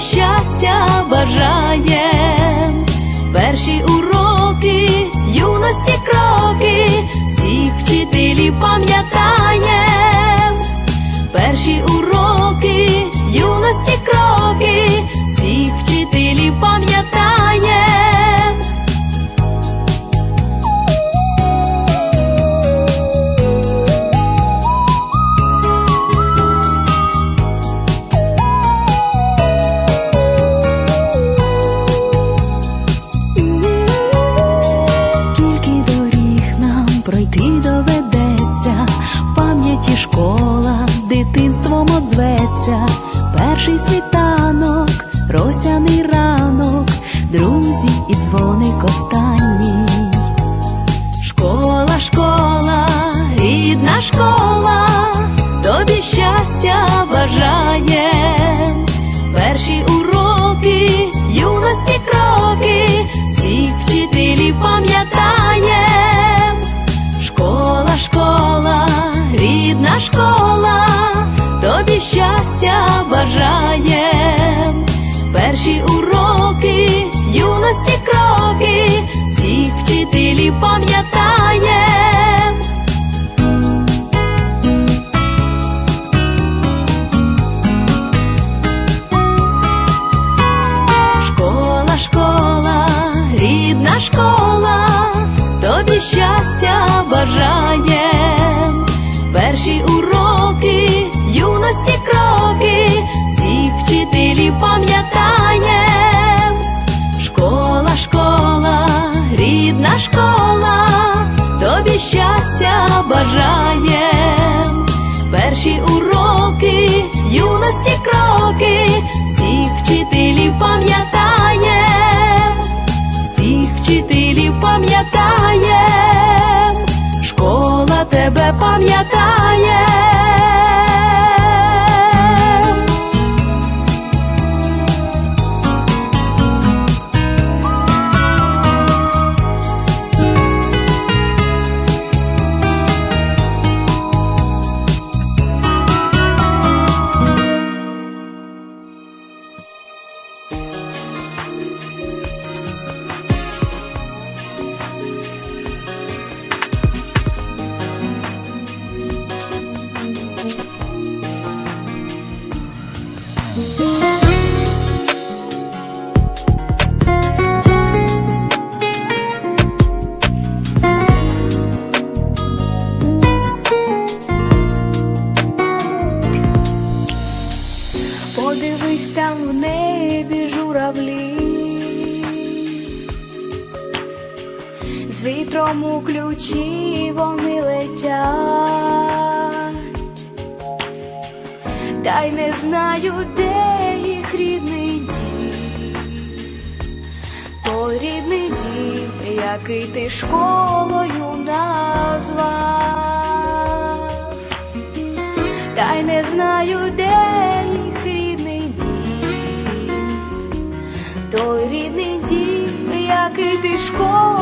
щастя бажаєм. Перші уроки, юності кроки, всіх вчителів пам'ятаєм. Перші уроки, юності кроки, всіх вчителів пам'ятаєм. Друзі і дзвоник останній. Школа, школа, рідна школа, тобі щастя бажає. Перші уроки, юності кроки, всіх вчителів пам'ятаєм. Школа, школа, рідна школа, тобі щастя бажаєм. Перші уроки, юності кроки, всіх вчителів пам'ятаєм. Школа, школа, рідна школа, тобі щастя бажаєм. Перші школа, тобі щастя бажає, Перші уроки, юності кроки, всіх вчителів пам'ятаєм, у ключі вони летять, та й не знаю, де їх рідний дім, той рідний дім, який ти школою назвав. Та й не знаю, де їх рідний дім, той рідний дім, який ти школою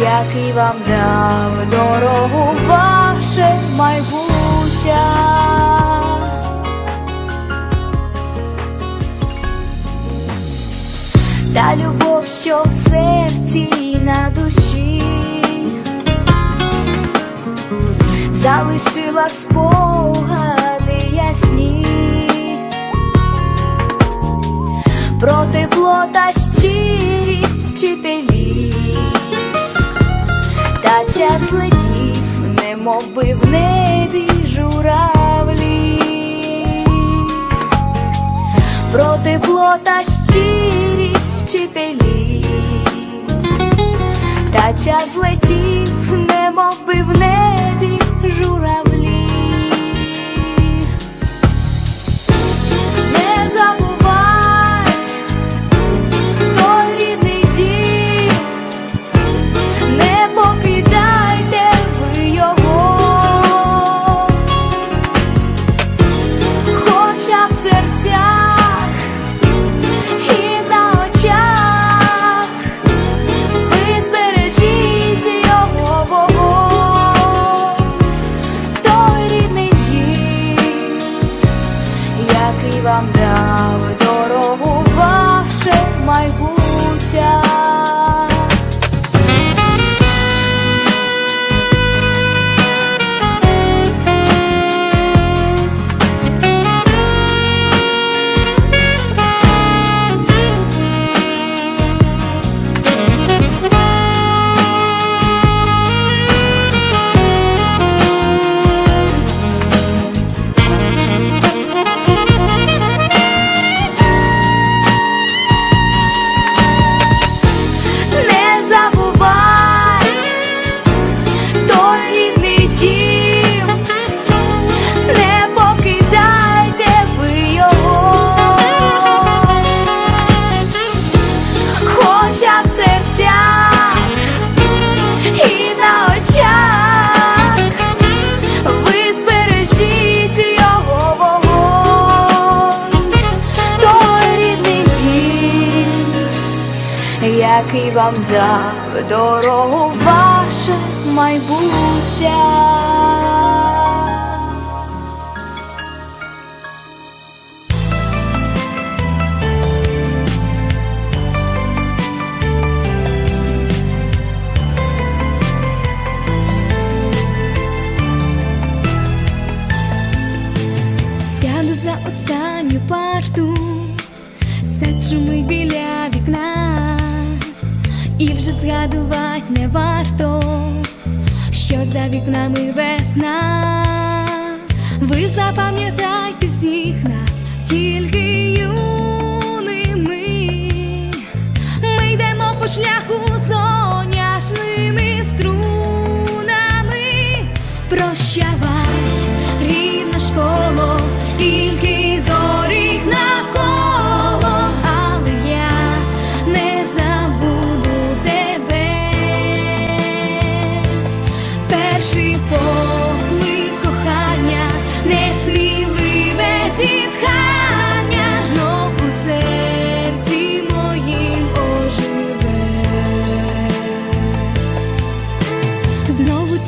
який вам дав дорогу ваше майбуття. та любов, що в серці і на душі, залишила спогади ясні про тепло та щирість вчителів, час летів, немов би в небі журавлі, про тепло та щирість вчителів, та час летів, немов би в небі вам дав дорогу ваше майбуття. За останню парту, сад шумить біля і вже згадувати не варто, що за вікнами весна. Ви запам'ятайте всіх нас, тільки юними. Ми йдемо по шляху